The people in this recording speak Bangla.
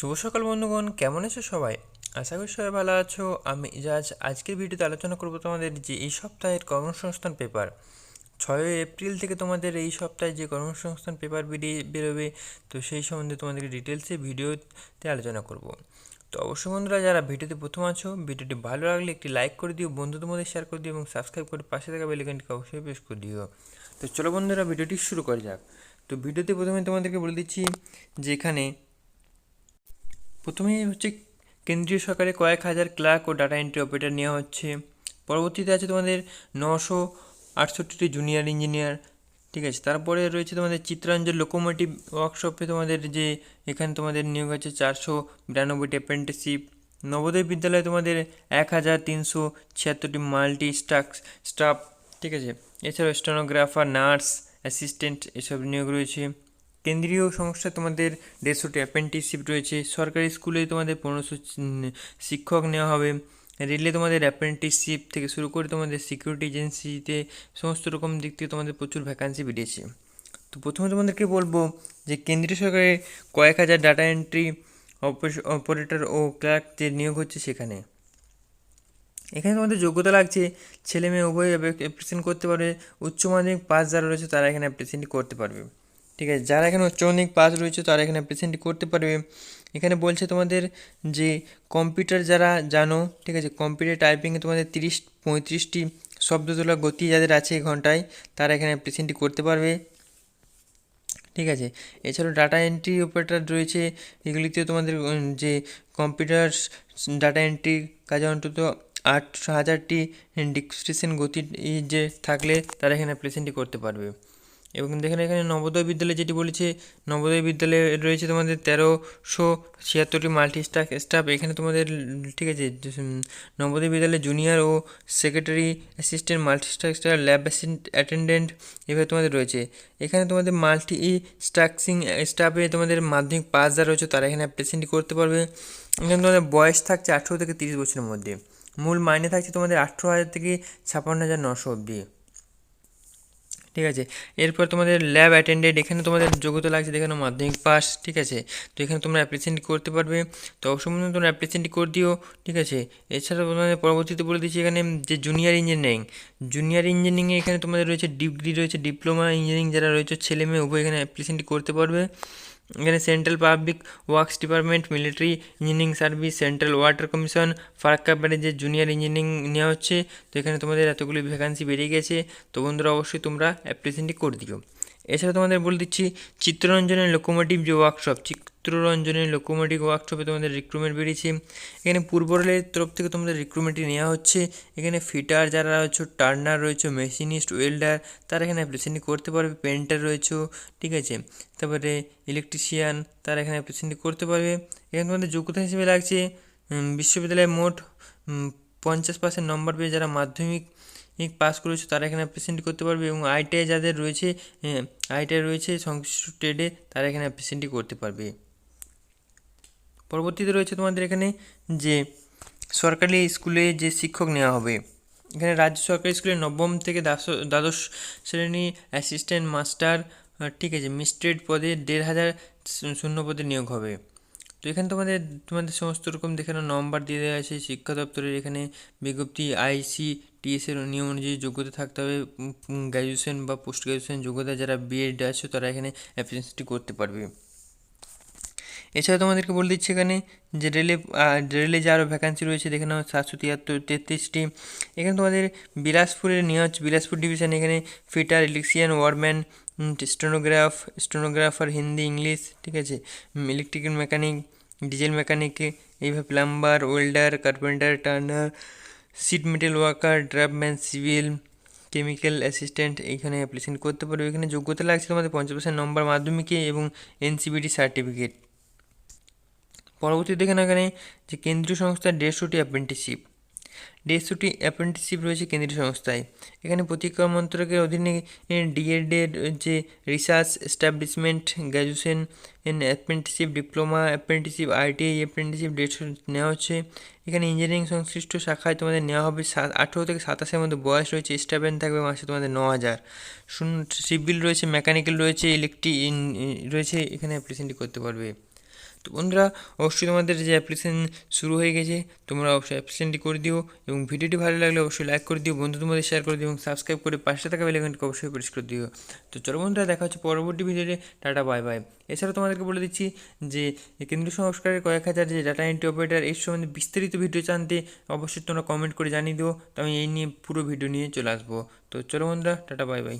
শুভ সকাল, বন্ধুগণ। কেমন আছো সবাই? আশা করি সবাই ভালো আছো। আমি ইজাজ। আজকের ভিডিওতে আলোচনা করব তোমাদের যে এই সপ্তাহের কর্মসংস্থান পেপার। ছয়ই এপ্রিল থেকে তোমাদের এই সপ্তাহে যে কর্মসংস্থান পেপার বেরিয়ে বেরোবে, তো সেই সম্বন্ধে তোমাদেরকে ডিটেলসে ভিডিওতে আলোচনা করব। তো অবশ্যই বন্ধুরা, যারা ভিডিওতে প্রথম আছো, ভিডিওটি ভালো লাগলে একটি লাইক করে দিও, বন্ধুদের মধ্যে শেয়ার করে দিও এবং সাবস্ক্রাইব করে পাশে থাকা বেলাইকনটিকে অবশ্যই প্রেস করে দিও। তো চলো বন্ধুরা, ভিডিওটি শুরু করা যাক। তো ভিডিওতে প্রথমে তোমাদেরকে বলে দিচ্ছি যে এখানে প্রথমেই হচ্ছে কেন্দ্রীয় সরকারে কয়েক হাজার ক্লার্ক ও ডাটা এন্ট্রি অপারেটর নেওয়া হচ্ছে। পরবর্তীতে আছে তোমাদের নশো আটষট্টিটি জুনিয়র ইঞ্জিনিয়ার, ঠিক আছে? তারপরে রয়েছে তোমাদের চিত্রাঞ্চল লোকোমোটিভ ওয়ার্কশপে তোমাদের যে এখানে তোমাদের নিয়োগ আছে চারশো বিরানব্বইটি অ্যাপ্রেন্টিসশিপ। নবোদয় বিদ্যালয়ে তোমাদের এক হাজার তিনশো ছিয়াত্তরটি মাল্টি স্টাক স্টাফ, ঠিক আছে? এছাড়াও স্টেনোগ্রাফার, নার্স, অ্যাসিস্ট্যান্ট এসব নিয়োগ রয়েছে। কেন্দ্রীয় সংস্থায় তোমাদের দেড়শোটি অ্যাপ্রেন্টিসশিপ রয়েছে। সরকারি স্কুলে তোমাদের পনেরোশো শিক্ষক নেওয়া হবে। রেলে তোমাদের অ্যাপ্রেন্টিসশিপ থেকে শুরু করে তোমাদের সিকিউরিটি এজেন্সিতে সমস্ত রকম দিক থেকে তোমাদের প্রচুর ভ্যাকান্সি বেরিয়েছে। তো প্রথমে তোমাদেরকে বলব যে কেন্দ্রীয় সরকারের কয়েক হাজার ডাটা এন্ট্রি অপারেটর ও ক্লার্ক যে নিয়োগ হচ্ছে সেখানে। এখানে তোমাদের যোগ্যতা লাগছে ছেলে মেয়ে উভয় অ্যাপ্লিকেশন করতে পারবে, উচ্চ মাধ্যমিক পাস যারা রয়েছে তারা এখানে অ্যাপ্লিকেশনটি করতে পারবে। ঠিক আছে, যারা এখানে উচ্চ মাধ্যমিক পাস রয়েছে তারা এখানে অ্যাপ্লিকেশনটি করতে পারবে। এখানে বলছে তোমাদের যে কম্পিউটার যারা জানো, ঠিক আছে কম্পিউটার টাইপিংয়ে তোমাদের তিরিশ, পঁয়ত্রিশটি শব্দ তোলা গতি যাদের আছে ঘন্টায়, তারা এখানে অ্যাপ্লিকেশনটি করতে পারবে। ঠিক আছে, এছাড়াও ডাটা এন্ট্রি অপারেটার রয়েছে এগুলিতে তোমাদের যে কম্পিউটার ডাটা এন্ট্রি কাজে অন্তত আট হাজারটি ডিক্সক্রিপশন গতি যে থাকলে তারা এখানে অ্যাপ্লিকেশনটি করতে পারবে। এবং দেখেন এখানে নবোদয় বিদ্যালয় যেটি বলেছে, নবোদয় বিদ্যালয়ে রয়েছে তোমাদের তেরোশো ছিয়াত্তরটি মাল্টি স্টাফ স্টাফ এখানে তোমাদের ঠিক আছে, নবোদয় বিদ্যালয়ে জুনিয়র ও secretary assistant multi structure lab attendant এভাবে তোমাদের রয়েছে। এখানে তোমাদের মাল্টি স্ট্রাকচিং স্টাফে তোমাদের মাধ্যমিক পাস যারা রয়েছে তারা এখানে অ্যাপ্লিকেশনটি করতে পারবে। এখানে তোমাদের বয়স থাকছে আঠেরো থেকে তিরিশ বছরের মধ্যে। মূল মাইনে থাকছে তোমাদের আঠেরো হাজার থেকে ছাপ্পান্ন হাজার নশো অবধি। ঠিক আছে? এরপর তোমাদের ল্যাব অ্যাটেন্ডেড এখানে তোমাদের যোগ্যতা লাগছে দেখানো মাধ্যমিক পাস ঠিক আছে? তো এখানে তোমরা অ্যাপ্লিসেন্ট করতে পারবে। তো অবশ্যই তোমরা অ্যাপ্লিকেশনটি করে দিও, ঠিক আছে? এছাড়াও তোমাদের পরবর্তীতে বলে দিচ্ছি এখানে যে জুনিয়ার ইঞ্জিনিয়ারিং জুনিয়ার ইঞ্জিনিয়ারিংয়ে এখানে তোমাদের রয়েছে ডিগ্রি রয়েছে ডিপ্লোমা ইঞ্জিনিয়ারিং যারা রয়েছে, ছেলে মেয়ে উভয় এখানে অ্যাপ্লিসেন্ট করতে পারবে। এখানে central public works department military engineering service central water commission Farakka যে জুনিয়র ইঞ্জিনিয়ারিং নেওয়া হচ্ছে। তো এখানে তোমাদের এতগুলি ভ্যাকান্সি বেরিয়ে গেছে। তো বন্ধুরা, অবশ্যই তোমরা অ্যাপ্লিকেশনটি করে দিও। এছাড়া তোমাদের বলে দিচ্ছি, চিত্ররঞ্জনের লোকোমোটিভ যে ওয়ার্কশপ চিত্ররঞ্জনের লোকোমোটিভ ওয়ার্কশপে তোমাদের রিক্রুটমেন্ট বেরিয়েছে। এখানে পূর্ব রেলের তরফ থেকে তোমাদের রিক্রুটমেন্টটি নেওয়া হচ্ছে। এখানে ফিটার যারা রয়েছে টার্নার রয়েছে মেশিনিস্ট ওয়েল্ডার তারা এখানে অ্যাপ্লিকেশনটি করতে পারবে পেন্টার রয়েছে, ঠিক আছে? তারপরে ইলেকট্রিশিয়ান তারা এখানে অ্যাপ্লিকেশনটি করতে পারবে। এখানে তোমাদের যোগ্যতা হিসেবে লাগছে বিশ্ববিদ্যালয়ে মোট পঞ্চাশ পার্সেন্ট নম্বর পেয়ে যারা মাধ্যমিক পাস করেছে, তারা এখানে অ্যাপ্লিকেশনটি করতে পারবে এবং আইটিআই যাদের রয়েছে আইটিআই রয়েছে, সংশ্লিষ্ট ট্রেডে তারা এখানে অ্যাপ্লিকেশনটি করতে পারবে। পরবর্তীতে রয়েছে তোমাদের এখানে যে সরকারি স্কুলে যে শিক্ষক নেওয়া হবে, এখানে রাজ্য সরকারি স্কুলে নবম থেকে দ্বাদশ শ্রেণি অ্যাসিস্ট্যান্ট মাস্টার ঠিক আছে মিস্ট্রেড পদে দেড় হাজার শূন্য পদে নিয়োগ হবে। তো এখানে তোমাদের তোমাদের সমস্ত রকম দেখানো নম্বর দিয়ে দেওয়া আছে, শিক্ষা দপ্তরের এখানে বিজ্ঞপ্তি আইসি টিএসের নিয়ম অনুযায়ী যোগ্যতা থাকতে হবে। গ্র্যাজুয়েশন বা পোস্ট গ্র্যাজুয়েশন যোগ্যতা যারা বিএড আছে তারা এখানে অ্যাপ্লিকেশনটি করতে পারবে। এছাড়া তোমাদেরকে বলে দিচ্ছি এখানে যে রেলে রেলে যে আরও ভ্যাকান্সি রয়েছে, দেখে নাও, সাতশো তিয়াত্তর, তেত্রিশটি। এখানে তোমাদের বিলাসপুরের নিয়ে হচ্ছে বিলাসপুর ডিভিশন এখানে fitter electrician wireman stenograph stenographer Hindi, English, ঠিক আছে? ইলেকট্রিক্যাল মেকানিক ডিজেল মেকানিকে এইভাবে plumber welder carpenter turner sheet metal worker draftsman civil chemical assistant এইখানে অ্যাপ্লিকেশন করতে পারবে। এখানে যোগ্যতা লাগছে তোমাদের পঞ্চাশ পার্সেন্ট নম্বর মাধ্যমিকে এবং এনসিবিটি সার্টিফিকেট পরবর্তী দেখেন এখানে যে কেন্দ্রীয় সংস্থার দেড়শোটি অ্যাপ্রেন্টিসশিপ দেড়শোটি অ্যাপ্রেন্টিসশিপ রয়েছে কেন্দ্রীয় সংস্থায়। এখানে প্রতিক্রিয়া মন্ত্রকের অধীনে ডিএডের যে research establishment, graduation apprenticeship, diploma apprenticeship, ITI apprenticeship দেড়শো নেওয়া হচ্ছে। এখানে ইঞ্জিনিয়ারিং সংশ্লিষ্ট শাখায় তোমাদের নেওয়া হবে সাত, আঠেরো থেকে সাতাশের মধ্যে বয়স রয়েছে, স্টাবেন থাকবে মাসে তোমাদের ন হাজার। শূন্য সিভিল রয়েছে, মেকানিক্যাল রয়েছে ইলেকট্রিক রয়েছে, এখানে অ্যাপ্লিকেশনটি করতে পারবে। তো বন্ধুরা, অবশ্যই তোমাদের যে অ্যাপ্লিকেশন শুরু হয়ে গেছে, তোমরা অবশ্যই অ্যাপ্লিকেশনটি করে দিও এবং ভিডিওটি ভালো লাগলে অবশ্যই লাইক করে দিও বন্ধু তোমাদের শেয়ার করে দিও এবং সাবস্ক্রাইব করে পাশে থাকা বেলাইকনকে অবশ্যই প্রেস করে দিও। তো চলো বন্ধুরা, দেখা হচ্ছে পরবর্তী ভিডিওতে। টাটা বাই বাই এছাড়াও তোমাদেরকে বলে দিচ্ছি যে, কেন্দ্রীয় সংস্কারের কয়েক হাজার যে ডাটা এন্ট্রি অপারেটার এর সম্বন্ধে বিস্তারিত ভিডিও জানতে অবশ্যই তোমরা কমেন্ট করে জানিয়ে দিও। তো আমি এই নিয়ে পুরো ভিডিও নিয়ে চলে আসব। তো চলো বন্ধুরা, টাটা বাই বাই